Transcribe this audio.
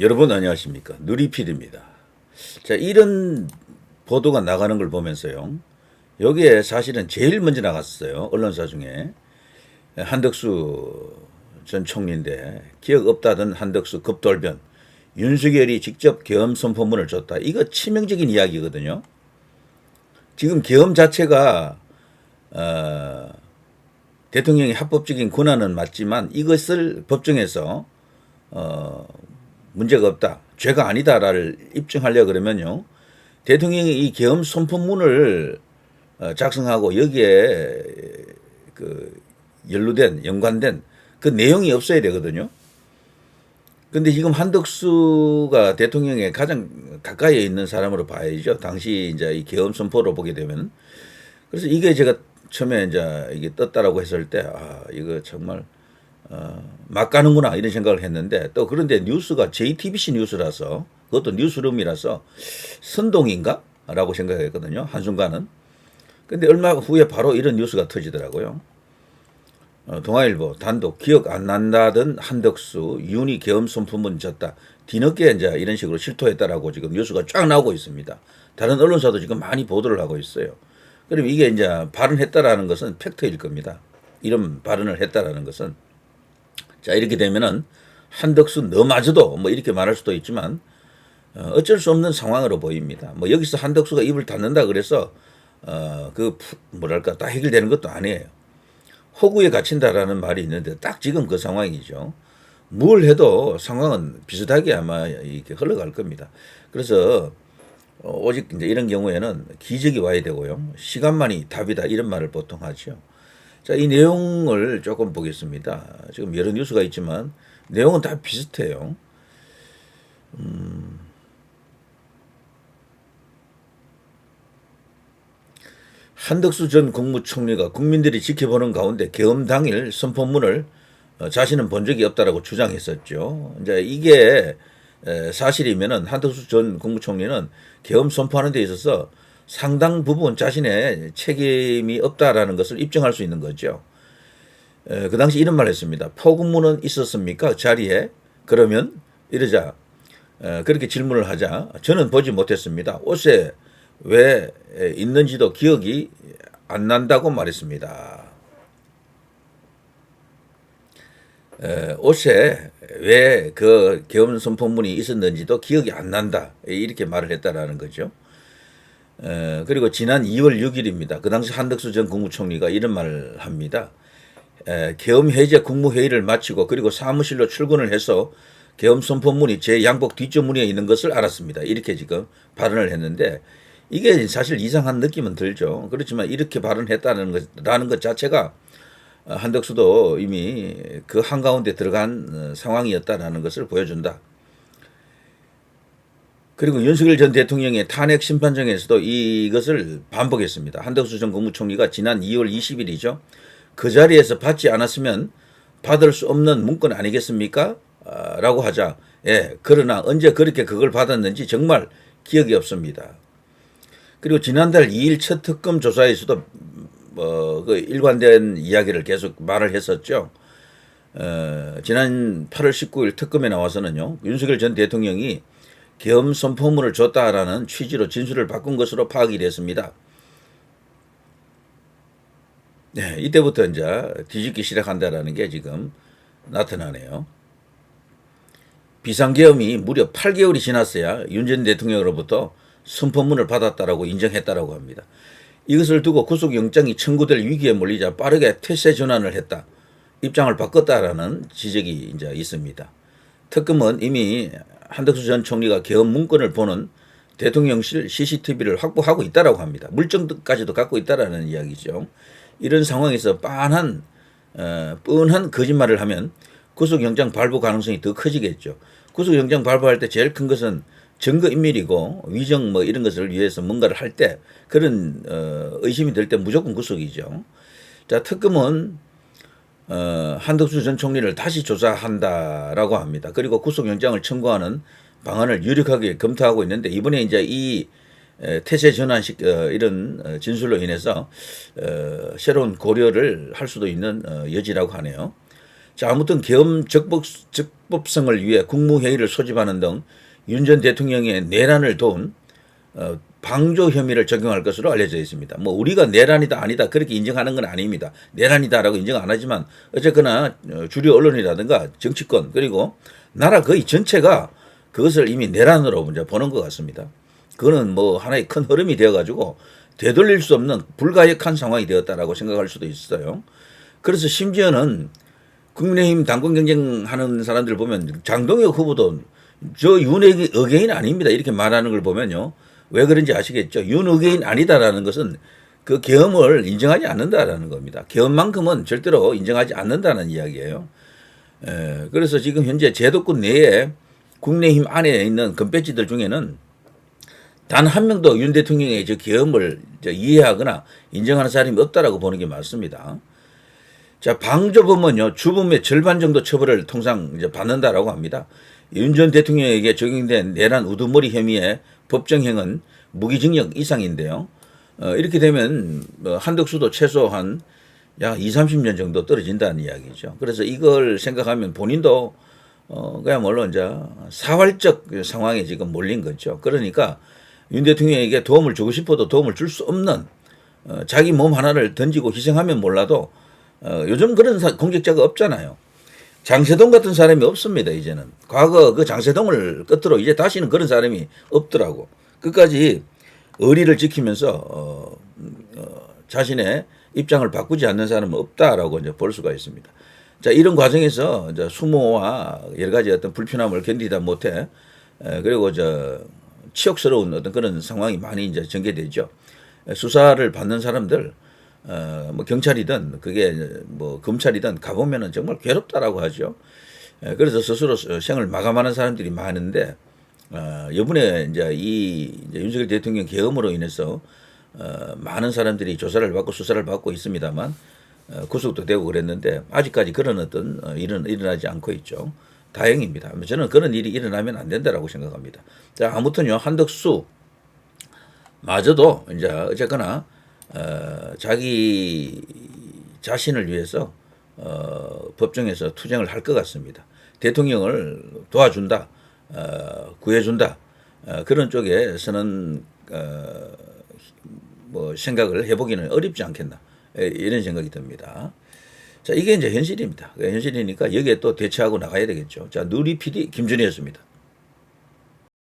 여러분 안녕하십니까 누리필입니다. 자 이런 보도가 나가는 걸 보면서요. 여기에 사실은 제일 먼저 나갔어요. 언론사 중에 한덕수 전 총리인데 기억 없다던 한덕수 급돌변 윤석열이 직접 계엄 선포문을 줬다. 이거 치명적인 이야기거든요. 지금 계엄 자체가 어, 대통령의 합법적인 권한은 맞지만 이것을 법정에서 어, 문제가 없다, 죄가 아니다를 입증하려 그러면요, 대통령이 이 계엄 선포문을 어, 작성하고 여기에 그 연루된 연관된 그 내용이 없어야 되거든요. 근데 지금 한덕수가 대통령에 가장 가까이에 있는 사람으로 봐야죠. 당시 이제 이 계엄 선포로 보게 되면. 그래서 이게 제가 처음에 이제 이게 떴다라고 했을 때, 아, 이거 정말, 어, 막 가는구나, 이런 생각을 했는데, 또 그런데 뉴스가 JTBC 뉴스라서, 그것도 뉴스룸이라서, 선동인가? 라고 생각했거든요. 한순간은. 근데 얼마 후에 바로 이런 뉴스가 터지더라고요. 어, 동아일보 단독 기억 안 난다던 한덕수 윤희 계엄 선포문 졌다. 뒤늦게 이제 이런 식으로 실토했다라고 지금 뉴스가 쫙 나오고 있습니다. 다른 언론사도 지금 많이 보도를 하고 있어요. 그럼 이게 이제 발언했다라는 것은 팩트일 겁니다. 이런 발언을 했다라는 것은 자 이렇게 되면은 한덕수 너마저도 뭐 이렇게 말할 수도 있지만 어, 어쩔 수 없는 상황으로 보입니다. 뭐 여기서 한덕수가 입을 닫는다 그래서 어 그 뭐랄까 다 해결되는 것도 아니에요. 호구에 갇힌다라는 말이 있는데 딱 지금 그 상황이죠. 뭘 해도 상황은 비슷하게 아마 이렇게 흘러갈 겁니다. 그래서 어, 오직 이제 이런 경우에는 기적이 와야 되고요. 시간만이 답이다 이런 말을 보통 하죠. 자, 이 내용을 조금 보겠습니다. 지금 여러 뉴스가 있지만 내용은 다 비슷해요. 음, 한덕수 전 국무총리가 국민들이 지켜보는 가운데 계엄 당일 선포문을 어, 자신은 본 적이 없다라고 주장했었죠. 이제 이게 사실이면은 한덕수 전 국무총리는 계엄 선포하는 데 있어서 상당 부분 자신의 책임이 없다라는 것을 입증할 수 있는 거죠. 그 당시 이런 말을 했습니다. 포국문은 있었습니까? 그 자리에? 그러면 이러자 그렇게 질문을 하자 저는 보지 못했습니다. 옷에 왜 있는지도 기억이 안 난다고 말했습니다. 옷에 왜 그 계엄 선포문이 있었는지도 기억이 안 난다. 이렇게 말을 했다라는 거죠. 그리고 지난 2월 6일입니다. 그 당시 한덕수 전 국무총리가 이런 말을 합니다. 계엄 해제 국무회의를 마치고 그리고 사무실로 출근을 해서 계엄 선포문이 제 양복 뒷주머니에 있는 것을 알았습니다. 이렇게 지금 발언을 했는데 이게 사실 이상한 느낌은 들죠. 그렇지만 이렇게 발언했다는 것 라는 것 자체가 한덕수도 이미 그 한가운데 들어간 어, 상황이었다라는 것을 보여준다. 그리고 윤석열 전 대통령의 탄핵 심판정에서도 이것을 반복했습니다. 한덕수 전 국무총리가 지난 2월 20일이죠. 그 자리에서 받지 않았으면 받을 수 없는 문건 아니겠습니까? 아, 라고 하자. 예, 그러나 언제 그렇게 그걸 받았는지 정말 기억이 없습니다. 그리고 지난달 2일 첫 특검 조사에서도 뭐 그 일관된 이야기를 계속 말을 했었죠. 어, 지난 8월 19일 특검에 나와서는요. 윤석열 전 대통령이 계엄 선포문을 줬다라는 취지로 진술을 바꾼 것으로 파악이 됐습니다. 네, 이때부터 이제 뒤집기 시작한다라는 게 지금 나타나네요. 비상계엄이 무려 8개월이 지났어야 윤전 대통령으로부터 선포문을 받았다라고 인정했다라고 합니다. 이것을 두고 구속영장이 청구될 위기에 몰리자 빠르게 태세 전환을 했다. 입장을 바꿨다라는 지적이 이제 있습니다. 특검은 이미 한덕수 전 총리가 개헌 문건을 보는 대통령실 CCTV를 확보하고 있다라고 합니다. 물증까지도 갖고 있다라는 이야기죠. 이런 상황에서 빤한 어, 뻔한 거짓말을 하면 구속영장 발부 가능성이 더 커지겠죠. 구속영장 발부할 때 제일 큰 것은 증거 인멸이고 위정 뭐 이런 것을 위해서 뭔가를 할 때 그런 어, 의심이 들때 무조건 구속이죠. 자 특검은 어, 한덕수 전 총리를 다시 조사한다라고 합니다. 그리고 구속영장을 청구하는 방안을 유력하게 검토하고 있는데 이번에 이제 이 태세 전환식 어, 이런 어, 진술로 인해서 어, 새로운 고려를 할 수도 있는 어, 여지라고 하네요. 자, 아무튼 계엄 적법, 적법성을 위해 국무회의를 소집하는 등 윤 전 대통령의 내란을 도운 어, 방조 혐의를 적용할 것으로 알려져 있습니다. 뭐 우리가 내란이다 아니다 그렇게 인정하는 건 아닙니다. 내란이다라고 인정 안 하지만 어쨌거나 어, 주류 언론이라든가 정치권 그리고 나라 거의 전체가 그것을 이미 내란으로 이제 보는 것 같습니다. 그거는 뭐 하나의 큰 흐름이 되어가지고 되돌릴 수 없는 불가역한 상황이 되었다라고 생각할 수도 있어요. 그래서 심지어는 국민의힘 당권 경쟁하는 사람들 보면 장동혁 후보도 저 윤의 의개인 아닙니다. 이렇게 말하는 걸 보면요. 왜 그런지 아시겠죠? 윤 의개인 아니다라는 것은 그 계엄을 인정하지 않는다라는 겁니다. 계엄만큼은 절대로 인정하지 않는다는 이야기예요. 에, 그래서 지금 현재 제도권 내에 국내힘 안에 있는 금배지들 중에는 단 한 명도 윤 대통령의 저 계엄을 저 이해하거나 인정하는 사람이 없다라고 보는 게 맞습니다. 자, 방조범은요, 주범의 절반 정도 처벌을 통상 이제 받는다라고 합니다. 윤 전 대통령에게 적용된 내란 우두머리 혐의의 법정형은 무기징역 이상인데요. 어, 이렇게 되면 뭐 한덕수도 최소한 약 2, 30년 정도 떨어진다는 이야기죠. 그래서 이걸 생각하면 본인도 어, 그야말로 이제 사활적 상황에 지금 몰린 거죠. 그러니까 윤 대통령에게 도움을 주고 싶어도 도움을 줄 수 없는 어, 자기 몸 하나를 던지고 희생하면 몰라도 어, 요즘 그런 사- 공직자가 없잖아요. 장세동 같은 사람이 없습니다, 이제는. 과거 그 장세동을 끝으로 이제 다시는 그런 사람이 없더라고. 끝까지 의리를 지키면서, 어, 어, 자신의 입장을 바꾸지 않는 사람은 없다라고 이제 볼 수가 있습니다. 자, 이런 과정에서 이제 수모와 여러 가지 어떤 불편함을 견디다 못해, 에, 그리고 저, 치욕스러운 어떤 그런 상황이 많이 이제 전개되죠. 수사를 받는 사람들, 어, 뭐 경찰이든 그게 뭐 검찰이든 가보면은 정말 괴롭다라고 하죠. 에, 그래서 스스로 생을 마감하는 사람들이 많은데, 어, 이번에 이제 이 이제 윤석열 대통령 계엄으로 인해서 어, 많은 사람들이 조사를 받고 수사를 받고 있습니다만 어, 구속도 되고 그랬는데 아직까지 그런 어떤 어, 일은 일어나지 않고 있죠. 다행입니다. 저는 그런 일이 일어나면 안 된다라고 생각합니다. 자, 아무튼요 한덕수 마저도 이제 어쨌거나 어, 자기 자신을 위해서 어, 법정에서 투쟁을 할 것 같습니다. 대통령을 도와준다, 어, 구해준다 어, 그런 쪽에서는 어, 뭐 생각을 해보기는 어렵지 않겠나 예, 이런 생각이 듭니다. 자 이게 이제 현실입니다. 현실이니까 여기에 또 대처하고 나가야 되겠죠. 자 누리 PD 김준희였습니다.